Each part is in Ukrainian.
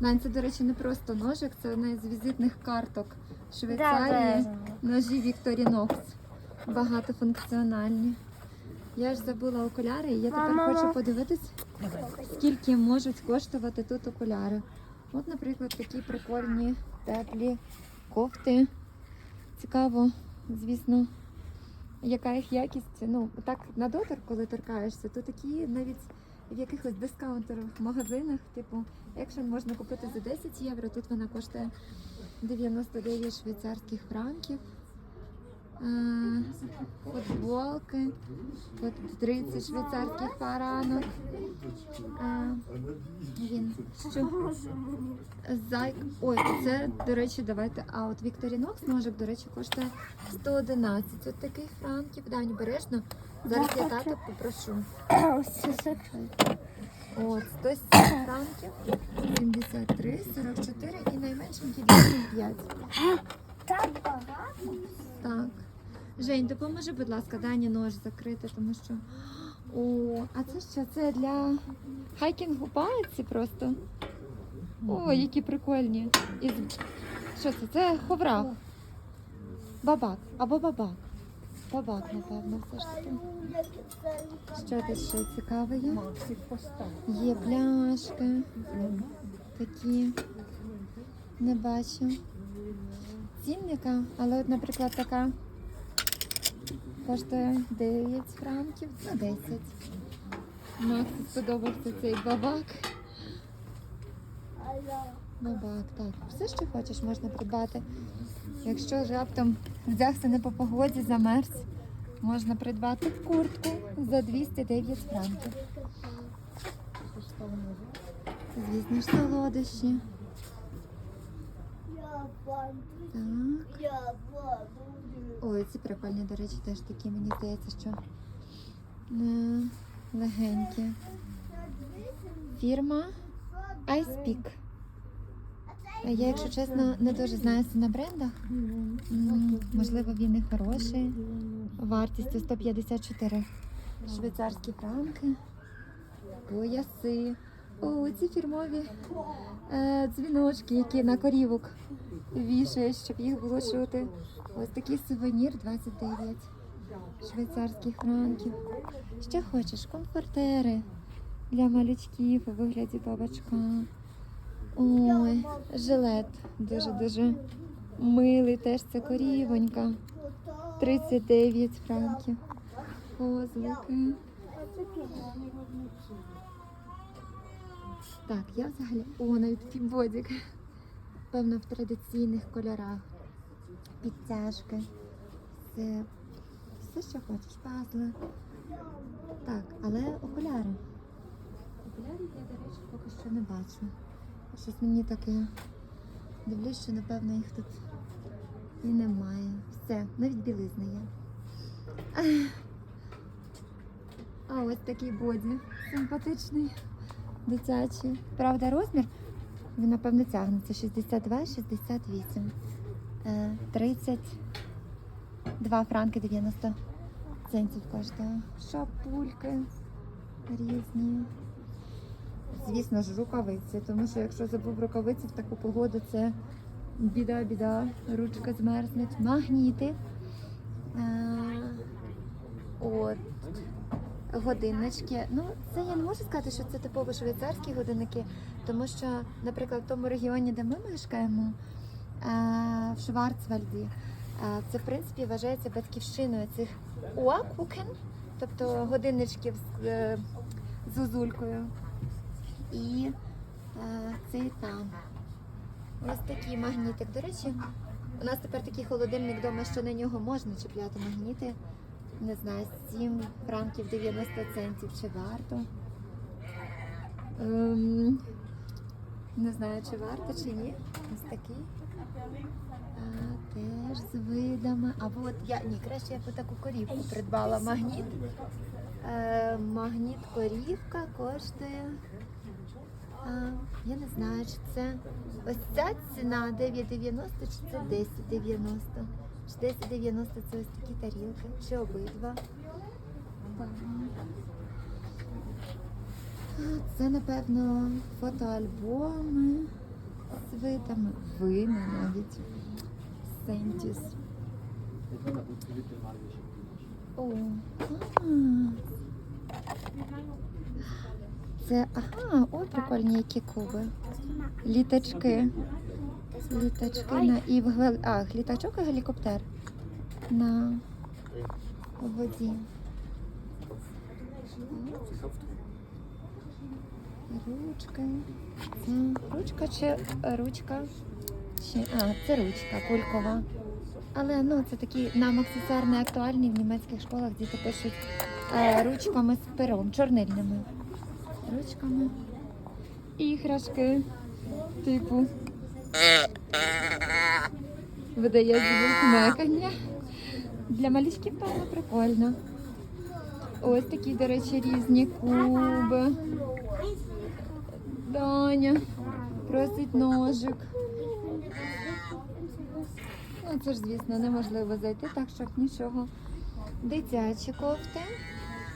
Нань, це, до речі, не просто ножик, це одна з візитних карток Да, Швейцарії. да. Ножі Victorinox. Багатофункціональні. Я ж забула окуляри, і я тепер Мама. хочу подивитись, скільки можуть коштувати тут окуляри. От, наприклад, такі прикольні теплі кофти. Цікаво, звісно, яка їх якість. Ну, так на дотик, коли торкаєшся, то такі навіть в якихось дискаунтерових магазинах, типу, екшен можна купити за 10 євро, тут вона коштує 99 швейцарських франків. Футболки по 30 швейцарських фаранок. Він що? Зайк. Ой, це, до речі, давайте. А от Вікторінокс ножик, до речі, коштує 111. От таких франків. Дані, бережно. Зараз я тата попрошу. От, 107 франків, 73, 44 і найменшенький 85. Так багато. Так. Жень, допоможи, будь ласка, Дані нож закрити, тому що. О, а це що? Це для хайкінгу палиці просто. О, які прикольні. І... Що це? Це ховра. Бабак. Або бабак. Бабак, напевно, все ж таки. Що тут ще цікаве є? Є пляшки. Такі. Не бачу. Цінника, але от, наприклад, така коштує 9 франків, ну 10. Максу сподобався цей бабак. Бабак, так. Все, що хочеш, можна придбати. Якщо раптом вдягся не по погоді, замерз, можна придбати куртку за 209 франків. Звісно ж, солодощі. Так. Ой, ці прикольні, до речі, теж такі, мені здається, що е, легенькі. Фірма Ice Я, якщо чесно, не дуже знаюся на брендах. Можливо, він і хороший. Вартістю 154 швейцарські франки, пояси. О, ці фірмові е, дзвіночки, які на корівок вішають, щоб їх було чути. Ось такий сувенір 29 швейцарських франків. Що хочеш? Комфортери для малючків у вигляді бабачка. Ой, жилет дуже-дуже милий, теж це корівонька. 39 франків. Козлики. Так, я взагалі. О, навіть такий бодік. Певно, в традиційних кольорах. Підтяжки. Це все, що хочеш, пазли. Так, але окуляри. Окулярів я, до речі, поки що не бачу. Щось мені таке. Дивлюсь, що напевно їх тут і немає. Все, навіть білизна є. А ось такий боді. Симпатичний, дитячий. Правда, розмір? Він, напевно, тягнеться 62, 68. Е, 32 франки 90 центів коштує. Шапульки різні. Звісно ж, рукавиці, тому що якщо забув рукавиці в таку погоду, це біда-біда, ручка змерзнуть. Магніти. Е, От. Годиннички. Ну, це я не можу сказати, що це типово швейцарські годинники, тому що, наприклад, в тому регіоні, де ми мешкаємо, е, в Шварцвальді, е, це в принципі вважається батьківщиною цих уакукен, тобто годинничків з е, зозулькою. І цей там. Ось такий магнітик. До речі, у нас тепер такий холодильник вдома, що на нього можна чіпляти магніти. Не знаю, 7 франків 90 центів чи варто. Ем, не знаю, чи варто, чи ні. Ось такий. А, теж з видами. Або от я ні, краще я б таку корівку придбала. Магніт. Е, магніт корівка коштує. А, я не знаю, чи це ось ця ціна 9,90 чи це 10,90. Чи 10,90 це ось такі тарілки, чи обидва. Це, напевно, фотоальбоми з видами. Вина навіть. Сентіс. О. Це, ага, ой, прикольні які куби. Літачки. Літачки на і в гел... А, літачок і гелікоптер на воді. Ручки. Ручка чи ручка? Чи... А, це ручка кулькова. Але ну, це такі нам аксесуар не актуальний в німецьких школах, діти пишуть е, ручками з пером, чорнильними. Ручками. Іграшки. Типу. Видає звук мекання. Для малючків, певно, прикольно. Ось такі, до речі, різні куби. Даня просить ножик. Ну, це ж, звісно, неможливо зайти, так що нічого. Дитячі кофти.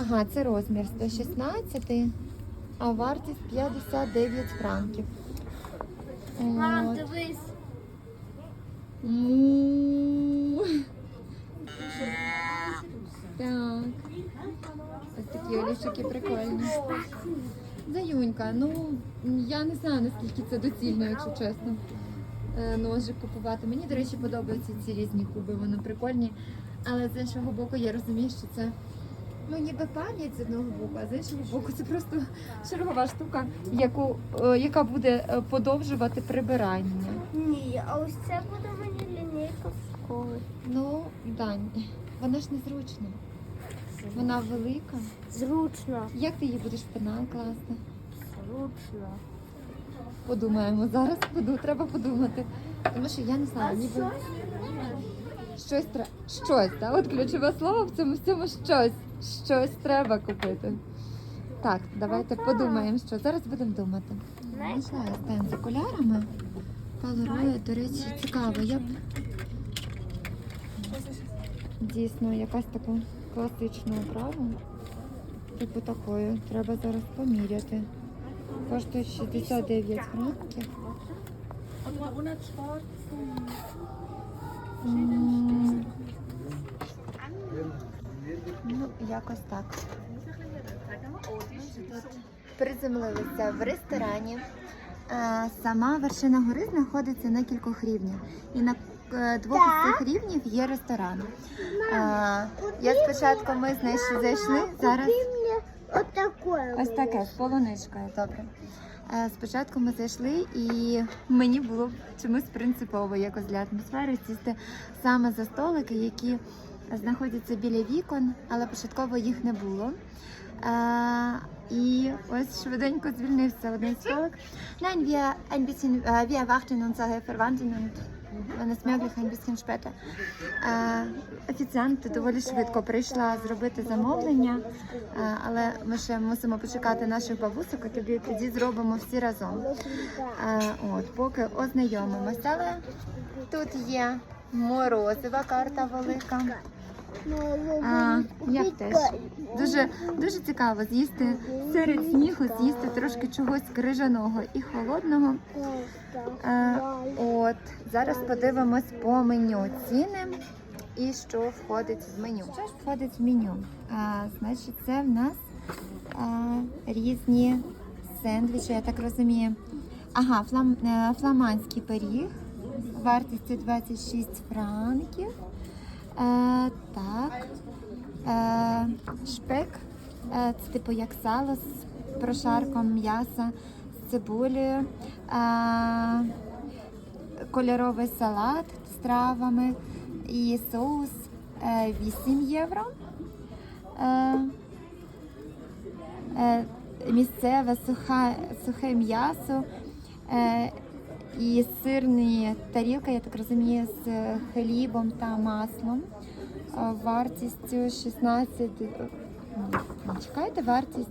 Ага, це розмір 116, а вартість 59 франків. Мам, дивись. Му. Так. Ось такі олівчики прикольні. Заюнька, ну я не знаю наскільки це доцільно, якщо чесно. е, Ножик купувати. Мені, до речі, подобаються ці різні куби, вони прикольні. Але з іншого боку, я розумію, що це ну ніби пам'ять з одного боку, а з іншого боку, це просто чергова штука, яку, е, яка буде е, подовжувати прибирання. Ні, а ось це буде мені лінійка. Ну, Дань, вона ж незручна. Вона велика. Зручно. Як ти її будеш в пенал класти? Зручно. Подумаємо зараз. Буду, треба подумати. Тому що я не знаю, ніби що? щось треба. Щось, так? От ключове слово в цьому всьому щось. Щось треба купити. Так, давайте подумаємо, що зараз будемо думати. Знайшла я стенд з окулярами. Палероє, до речі, цікаво. Я б дійсно якась така класична оправа. Типу такої. Треба зараз поміряти. Коштує 69 франків. М, Ну, якось так. Приземлилися в ресторані. Е, Сама вершина гори знаходиться на кількох рівнях. І на двох із цих рівнів є ресторан. Е, Я спочатку ми знайшли, зайшли. Зараз. Ось таке з полуничкою, добре. Е, Спочатку ми зайшли, і мені було чомусь принципово якось для атмосфери сісти саме за столики, які знаходяться біля вікон, але початково їх не було. Е, і ось швиденько звільнився один столик. Nein, wir ein bisschen, äh, wir erwarten unsere Verwandten und ein bisschen später. Е, Офіціант доволі швидко прийшла зробити замовлення, але ми ще мусимо почекати наших бабусок, і тоді, зробимо всі разом. От, поки ознайомимося. Але тут є морозива карта велика. А, я теж. Дуже, дуже цікаво з'їсти серед снігу, з'їсти трошки чогось крижаного і холодного. Е, от, зараз подивимось по меню ціни і що входить в меню. Що ж входить в меню? А, значить, це в нас а, різні сендвічі, я так розумію. Ага, флам, е, фламандський пиріг вартістю 26 франків. Е, так. Е, шпик. Е, це типу як сало з прошарком м'яса, з цибулею. Е, кольоровий салат з травами і соус е, 8 євро. Е, е, місцеве суха, сухе м'ясо е, і сирні тарілка, я так розумію, з хлібом та маслом. Вартістю 16. е, Чекайте, вартість.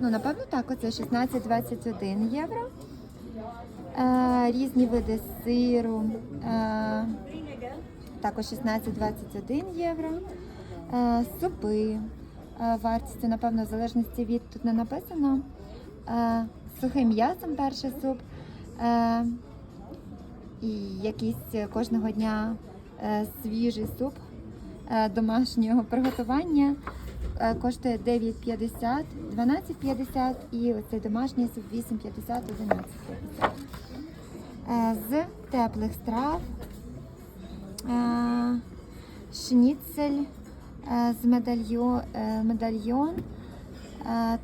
Ну, напевно, так, оце 16-21 євро. Е, різні види сиру. Е, також 16-21 євро. Супи. Вартістю, напевно, в залежності від тут не написано. сухим м'ясом перший суп. Е, і якийсь кожного дня е, свіжий суп е, домашнього приготування. Е, коштує 9,50, 12,50 і оцей домашній суп 8,50, 11,50. Е, З теплих страв е, шніцель е, з медальйон, медальйон е,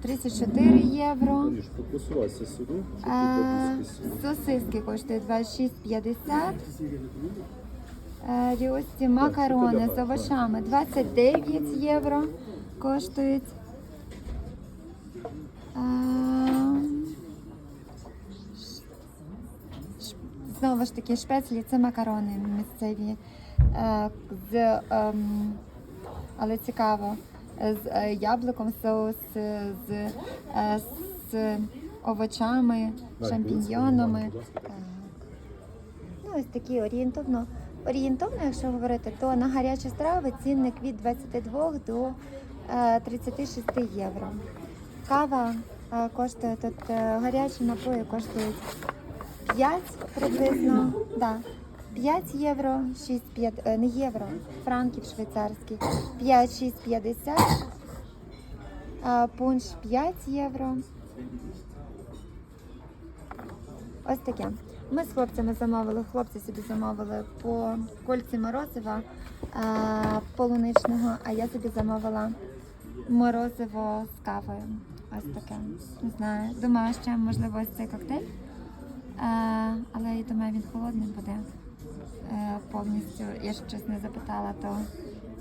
34 євро. Видиш, покусувайся сюди, щоб Е. Сосиски коштують 26,50. Е, Ріості макарони з овочами 29 євро коштують. Е, Знову ж таки, шпецлі це макарони місцеві. Е, З, ем, але цікаво, з е, яблуком соус, е, з, е, з овочами, шампіньйонами. Ну, ось такі орієнтовно. Орієнтовно, якщо говорити, то на гарячі страви цінник від 22 до е, 36 євро. Кава коштує тут гарячі напої коштують 5 приблизно. Да. 5 євро, 6, 5, е, не євро, франків швейцарських. 5, 6, 50. Е, Пунш 5 євро. Ось таке. Ми з хлопцями замовили, хлопці собі замовили по кольці морозива е, полуничного, а я собі замовила морозиво з кавою. Ось таке. Не знаю. Думаю, ще можливо ось цей коктейль. Е, але я думаю, він холодний буде повністю. Я ж щось не запитала, то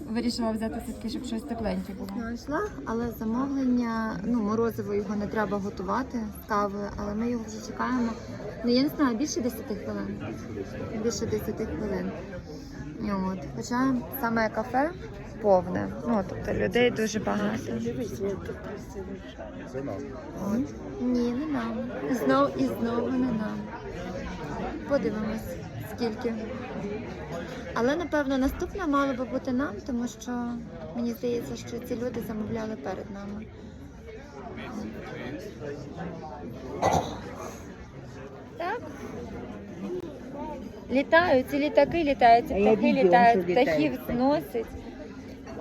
вирішила взяти все-таки, щоб щось тепленьке було. Знайшла, але замовлення, ну, морозиво його не треба готувати з але ми його вже чекаємо. Ну, я не знаю, більше 10 хвилин. Більше 10 хвилин. От. Хоча саме кафе повне. Ну, тобто людей дуже багато. От. Ні, не нам. Знов і знову не нам. Подивимось, скільки. Але напевно наступне мало би бути нам, тому що мені здається, що ці люди замовляли перед нами. Так. Літають, ці літаки літають, ці птахи літають, птахів літають.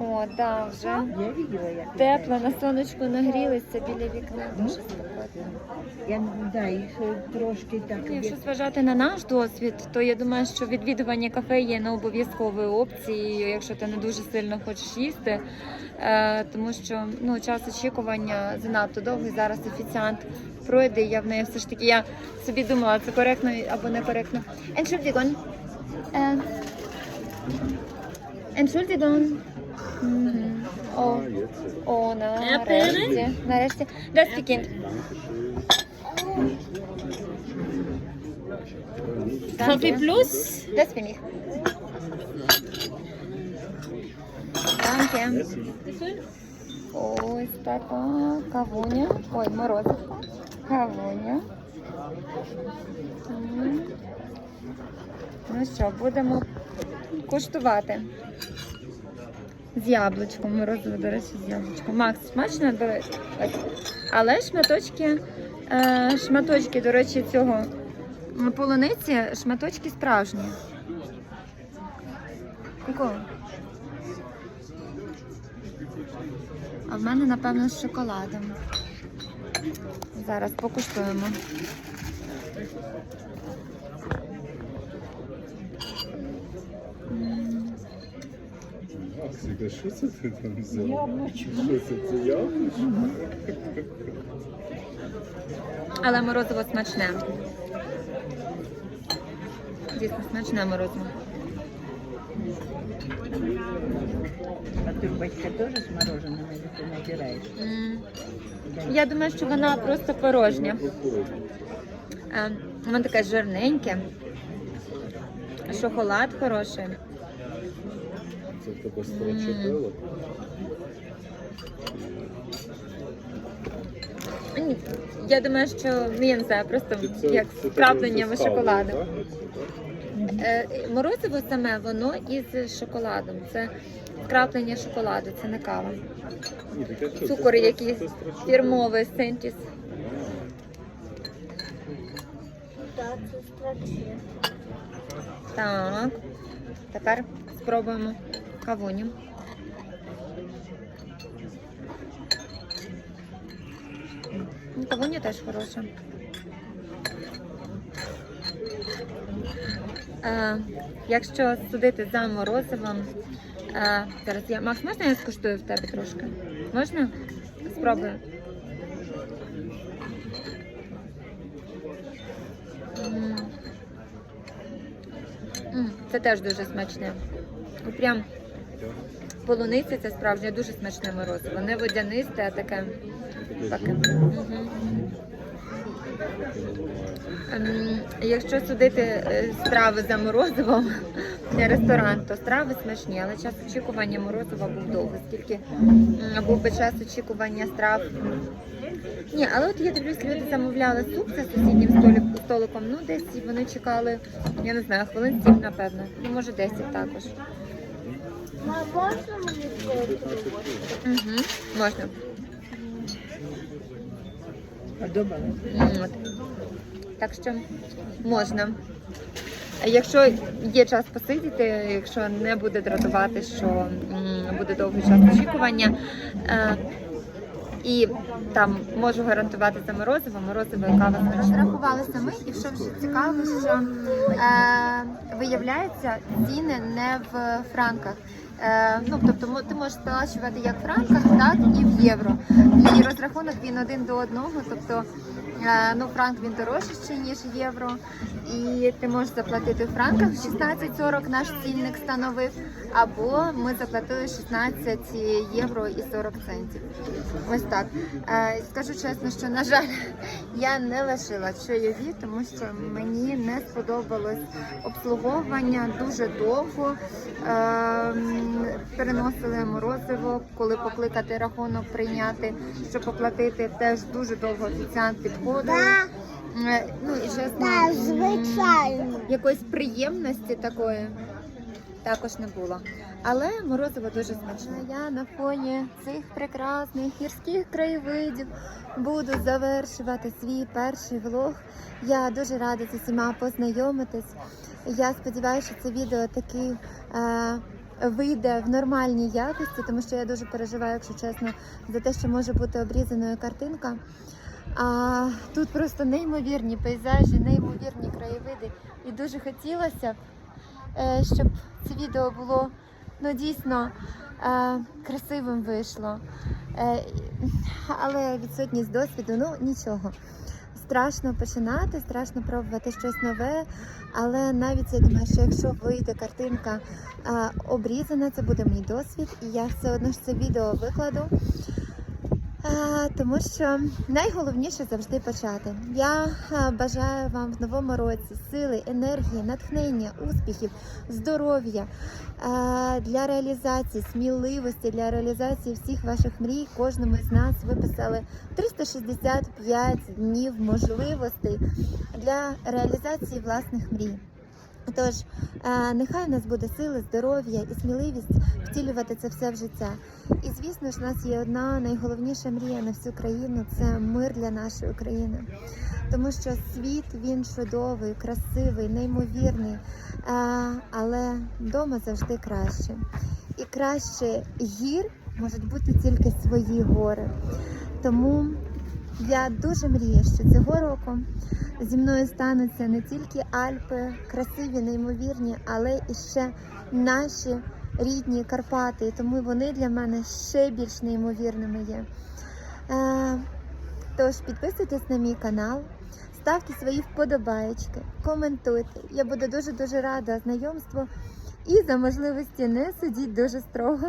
О, да, вже. Я видела, як Тепло, на сонечку нагрілися біля вікна. Дуже спокійно. Я да, їх трошки так. Ну, Якщо зважати на наш досвід, то я думаю, що відвідування кафе є не обов'язковою опцією, якщо ти не дуже сильно хочеш їсти. Е, тому що ну, час очікування занадто довгий. Зараз офіціант пройде. Я в неї все ж таки я собі думала, це коректно або некоректно. Entschuldigung. Е, Entschuldigung. О, о, нарешті. Нарешті. Kaffee Plus? Das für mich. Danke. Ось така кавуня. Ой, морозивка. Кавуня. Ну що, будемо куштувати. З яблучком, морозиво, до речі, з яблучком. Макс, смачно Давай. Ось. Але шматочки, е, шматочки, до речі, цього полуниці, шматочки справжні. Якого? А в мене, напевно, з шоколадом. Зараз покуштуємо. Максика, що це ти там взяв? Яблучко. Що це, це яблучко? Але морозиво смачне. Дійсно смачне морозиво. А трубочка теж з мороженим, или ти набираєш? Я думаю, що вона просто порожня. Е, Воно таке жирненьке. Шоколад хороший. Це тебе страчатело. Ні, Я думаю, що ну, я не знаю, просто як вкрапленнями шоколаду. Е, Морозиво саме воно із шоколадом. Це вкраплення шоколаду, це не кава. Цукор якийсь фірмовий сентіс. це страшне. Так. Тепер спробуємо кавуню. Ну, Кавуня теж хороша. Е, якщо судити за морозивом, е, зараз я. Макс, можна я скуштую в тебе трошки? Можна? Спробую. Це теж дуже смачне. От Прям полуниця це справжнє дуже смачне морозиво. Не водянисте, а таке. таке. Ем, Якщо судити е, страви за морозивом, не ресторан, то страви смачні, але час очікування морозива був довгий, скільки був би час очікування страв. Ні, але от я дивлюсь, люди замовляли суп за сусіднім столик- столиком. Ну, десь вони чекали, я не знаю, хвилин 7, напевно. Ну, може 10 також. А можна мені? Угу, можна. От. Так що можна. Якщо є час посидіти, якщо не буде дратувати, що буде довгий час очікування. Е, і там можу гарантувати за морозиво, морозиво і кава. Розрахувалися ми, і що вже цікаво, що е, виявляється, ціни не в франках. Е, ну, тобто ти можеш сплачувати як в франках, так і в євро. І розрахунок він один до одного, тобто ну, франк він дорожчий, ніж євро. І ти можеш заплатити в франках 16,40 наш цінник становив, або ми заплатили 16 євро і 40 центів. Ось так. Е, скажу чесно, що на жаль, я не лишила чайові, тому що мені не сподобалось обслуговування дуже довго. Е, переносили морозиво, коли покликати рахунок прийняти, щоб оплатити, теж дуже довго офіціант підходив. Е, Ну і чесно, Так, звичайно. якоїсь приємності такої також не було. Але морозиво дуже смачне. Я на фоні цих прекрасних гірських краєвидів буду завершувати свій перший влог. Я дуже рада з усіма познайомитись. Я сподіваюся, що це відео таки е, вийде в нормальній якості, тому що я дуже переживаю, якщо чесно, за те, що може бути обрізаною картинка. А тут просто неймовірні пейзажі, неймовірні краєвиди. І дуже хотілося б, е, щоб це відео було ну, дійсно е, красивим вийшло. Е, але відсутність досвіду, ну нічого. Страшно починати, страшно пробувати щось нове. Але навіть я думаю, що якщо вийде картинка е, обрізана, це буде мій досвід, і я все одно ж це відео викладу. Тому що найголовніше завжди почати. Я е, бажаю вам в новому році сили, енергії, натхнення, успіхів, здоров'я е, для реалізації, сміливості для реалізації всіх ваших мрій. Кожному з нас виписали 365 днів можливостей для реалізації власних мрій. Тож, е, нехай у нас буде сили, здоров'я і сміливість втілювати це все в життя. І звісно ж, у нас є одна найголовніша мрія на всю країну це мир для нашої країни. Тому що світ він чудовий, красивий, неймовірний, е, але вдома завжди краще. І краще гір можуть бути тільки свої гори. Тому я дуже мрію, що цього року зі мною стануться не тільки Альпи, красиві, неймовірні, але і ще наші рідні Карпати. І тому вони для мене ще більш неймовірними є. Е, тож підписуйтесь на мій канал, ставте свої вподобаєчки, коментуйте. Я буду дуже дуже рада знайомству і за можливості не судіть дуже строго.